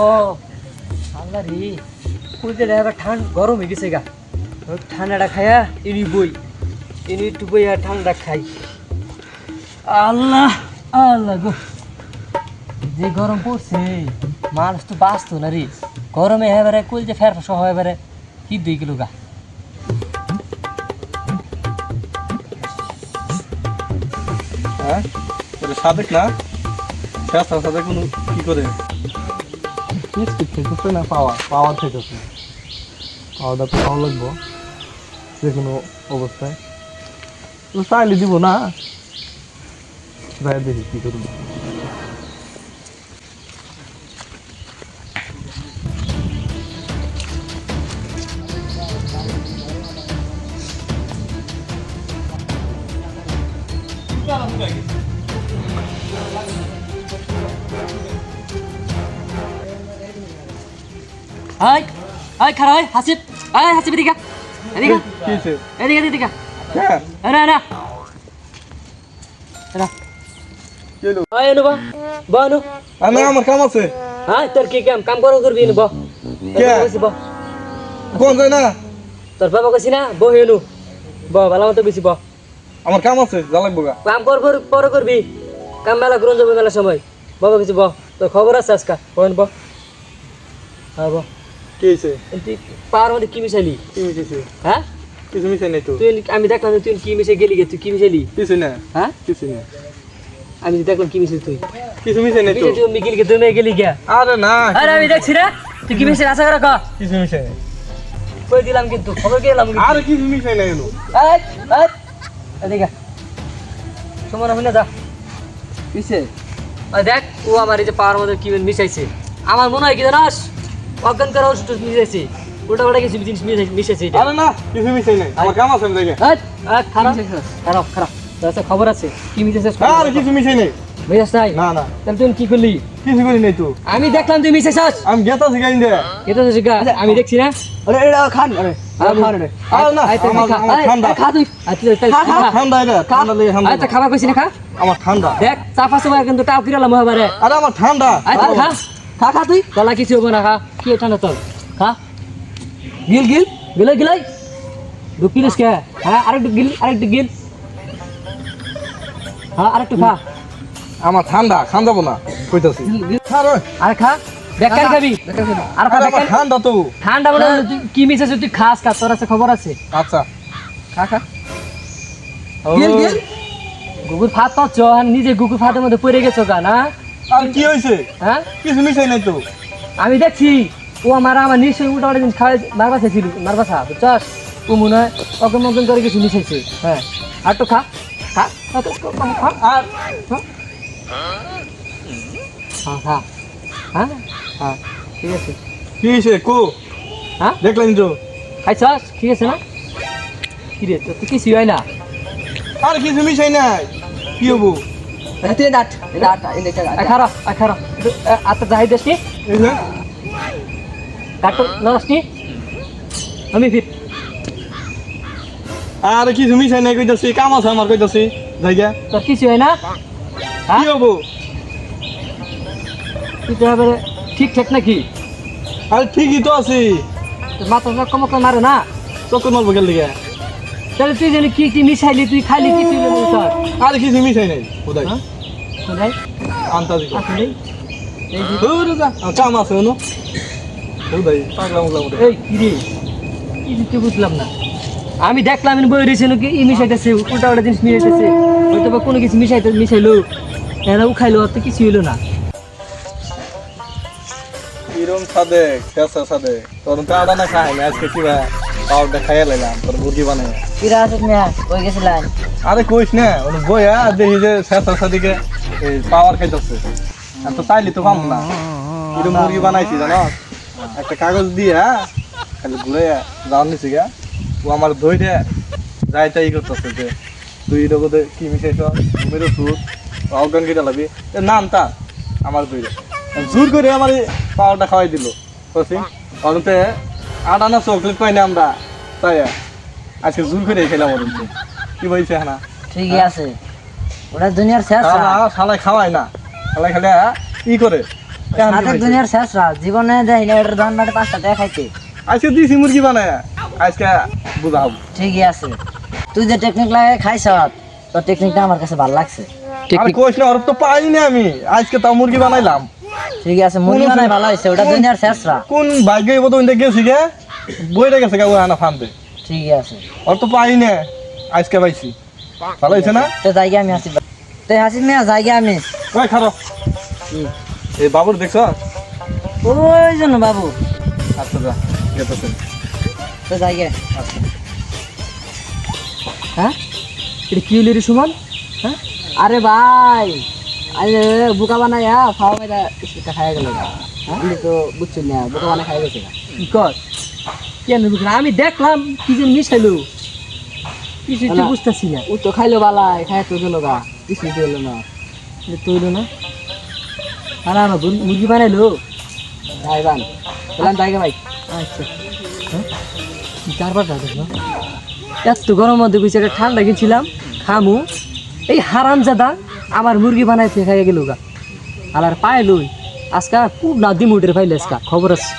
ও আল্লাহ রে কুড়িতে এবার ঠান্ড গরম হয়ে গেছে গা। ঠান্ডাটা খায়া ইনি বই, ইনি একটু বই আর ঠান্ডা খাই। আল্লাহ আল্লাহ গো। যে গরম পড়ছে, মানুষ তো বাঁচতো না রে। গরমে এবারে কুল যে ফের সহ এবারে কি দুই কিলো গা। হ্যাঁ না? সাদেক কোনো কি করে? মিষ্টি খেতেছে না পাওয়া পাওয়ার খেতেছে পাওয়ারটা তো ভালো লাগবো যে কোনো অবস্থায় চাইলে দিব না যাই দেখি কি করব আয় আয় খারা আয় হাসিব। আয় হাসিব এদিকে। এদিকে। এদিকে এদিকে না না না? আয় এনো বা। বা এনো। আর না আমার কাম আছে। হ্যাঁ তোর কি কাম? কাম করো করবি এনো বা। কে? কোন যায় না? তোর বাবা কইছি না বহ এনো। ব ভালো মতো বেশি ব। আমার কাম আছে যা লাগবো কাম কর কর পরে করবি। কাম মেলা করুন যাবে মেলা সময়। বাবা কিছু ব তোর খবর আছে আজকা? বহেন ব। হ্যাঁ ব। কি হয়েছে তুই পাওয়ার মধ্যে কি হ্যাঁ? কিছু মিশাই নাই তো। তুই আমি দেখলাম যে তুই কি মিশে গেলি গে তুই কি মিশাইলি? কিছু না। হ্যাঁ? কিছু না। আমি দেখলাম কি মিশাইলি তুই। কিছু মিশাই নাই তো। মিশে তুই মিগিল গে তুই মেয়ে গেলি গে। আরে না। আরে আমি দেখছি না। তুই কি মিশে আশা করে কা। কিছু মিশাই নাই। কই দিলাম কিন্তু? খবর কে দিলাম আরে কিছু মিশাই নাই এলো। এদিকে। সময় না যা। ওই দেখ ও আমার এই যে পাওয়ার মধ্যে কি মিশাইছে। আমার মনে হয় কি জানাস? অজ্ঞান করা ওষুধ মিশাইছে উল্টা পাল্টা কিছু জিনিস আরে না কিছু মিশাই নাই। আমার কাম আছে আমি দেখে খারাপ। খারাপ খারাপ। তোর খবর আছে। কি মিশাইছে আরে কিছু মিশাই নাই। বুঝাস নাই? না না। তাহলে তুই কি করলি? কিছু করি নাই তো। আমি দেখলাম তুই মিশাইছাস আমি গেতা শিখাই দে। এটা শিখা আমি দেখছি না? আরে এটা খান। তা খাবার কইছি না খা। আমার ঠান্ডা দেখ চাপা সময় কিন্তু টাও কিরালাম আরে আমার ঠান্ডা খা। খা খা তুই। গলা কিছু হবে না খা। কি ঠান্ডা তোর? খা। গিল গিল। গিলাই গিলাই ঢুকিলিস কে? হ্যাঁ আরেকটু গিল আরেকটু গিল। হ্যাঁ আরেকটু খা। আমার ঠান্ডা খান যাব না কইতাছি। খা রে। আর খা। বেকার খাবি। আর খা আরে বেকার ঠান্ডা তো। ঠান্ডা মানে তুই কি মিশাইছ তুই খাস খা তোর আছে খবর আছে। আচ্ছা। খা খা। গিল গিল। গুগুর ফাত পাচ্ছ নিজে গুগুর ফাতের মধ্যে পড়ে গেছো গা না? আর কি হইছে হ্যাঁ? কিছু মিশাই নাই তো। আমি দেখছি ও আমার আমার নিশ্চয়ই উল্টা পাল্টা জিনিস খাওয়াই মারবা চাইছিল মারবা চা বুঝছস? ও মনে হয় অগম অগম করে কিছু মিশাইছে। হ্যাঁ। আর তো খা খা খা খা, খা আর খা খা। খা হ্যাঁ? হ্যাঁ ঠিক আছে। কি হইছে কো? হ্যাঁ? দেখলেন তো খাইছস? ঠিক আছে না? কি রে তো কিছু হয় না। আর কিছু মিশাই নাই। কি হব? তুই দাঁত দাঁত ডাক্তার নরস নি আমি ফির। আর কিছু মিশাই নাই কইতাছি কাম আছে আমার কইতাছি জায়গা তোর কিছু হয় না? হ্যাঁ? কি হব? তো এবারে ঠিকঠাক নাকি? আর ঠিকই তো আছি। মাথা মারে না? চক্কর মারবো গেল দিকে তাহলে তুই জানি কি কি মিশাইলি তুই খালি কি তুই আর কিছু মিশাই নাই কোথায়? হ্যাঁ? কোথায়? আন্তাজি আসলে এই দূরে যা কাম আছে অনু কোথায় পাগলা মুগলা এই কি রে কি তুই বুঝলাম না। আমি দেখলাম আমি বই রয়েছে নাকি ই মিশাইতেছে উল্টা উল্টা জিনিস মিশাইতেছে। হয়তো বা কোনো কিছু মিশাইতে মিশাইলো। এরা খাইলো আর তো কিছু হইল না। কিরম সাদে শেষা সাদে তোর তো আদা না খাই আজকে কিবা পাউডার খাইয়া লাইলাম তোর মুরগি বানাই কিরা কই আরে কইস না ওই বইয়া দেখি যে শেষা সাদিকে এই পাওয়ার খাইতেছে। আর তো চাইলি তো পাম না। কিরম মুরগি বানাইছি জানো? একটা কাগজ দিয়ে খালি ঘুরে যাওয়ার নিছি গা। ও আমার দে যাই তাই করতেছে যে তুই রকমে কি মিশাইছ? ঘুমের ওষুধ অজ্ঞান কেটে লাবি নাম তা আমার ধই জোর করে আমার পাওয়ারটা খাওয়াই দিল। বুঝছি অন্তে আটা না চকলেট পাই না আমরা। তাই আজকে জোর করে খেলাম অরুণকে কি বলছে হ্যাঁ ঠিকই আছে। ওটা দুনিয়ার শেষ শালা খাওয়ায় না। শালায় খেলে ই করে। দুনিয়ার শেষ রাত জীবনে যাই না এটার ধান বাটে পাঁচটা টাকা খাইতে। আজকে দিছি মুরগি বানায়। আজকে বুঝাবো ঠিকই আছে। তুই যে টেকনিক লাগে খাইছ তোর টেকনিকটা আমার কাছে ভালো লাগছে। আর কোশ না ওর তো পাই না আমি। আজকে তাও মুরগি বানাইলাম। ঠিক আছে ভালো হয়েছে ওটা দুনিয়ার কোন ভাগ্যে গেছি গে? বইটা গেছে গা ও আনা ফানতে ঠিক আছে। ওর তো পাই না আজকে পাইছি। ভালো না? তো যাই আমি আসি তো হাসিব মিয়া যাই আমি। ওই খারো এই বাবুর দেখছ? ওই জন্য বাবু। আচ্ছা যা তো যাই গে হ্যাঁ? এটা কি হলো রে সুমন? হ্যাঁ? আরে ভাই আরে বোকা বানাই হ্যাঁ খাওয়া মেয়েটা সেটা খাই গেল হ্যাঁ? আমি তো বুঝছি না বোকা বানাই খাই গেছে কি কর? কেন আমি দেখলাম কি যেন মিশাইলো। কিছু একটু বুঝতেছি না। ও তো খাইলো বালাই খাই তো গেল গা। কিছু তো না। তো হলো না। আর আমার মুর- মুরগি বানাইলো। ভাই বান। বললাম তাই ভাই। আচ্ছা। হ্যাঁ? চারবারটা দেখল এত গরম মধ্যে বুঝছে একটা ঠান্ডা গেছিলাম খামু। এই হারাম জাদা আমার মুরগি বানাইতে খাইয়া গেল গা। আলার পায়ে লই, আজকা খুব না দিমুটের ফাইলে আজকা, খবর আছে।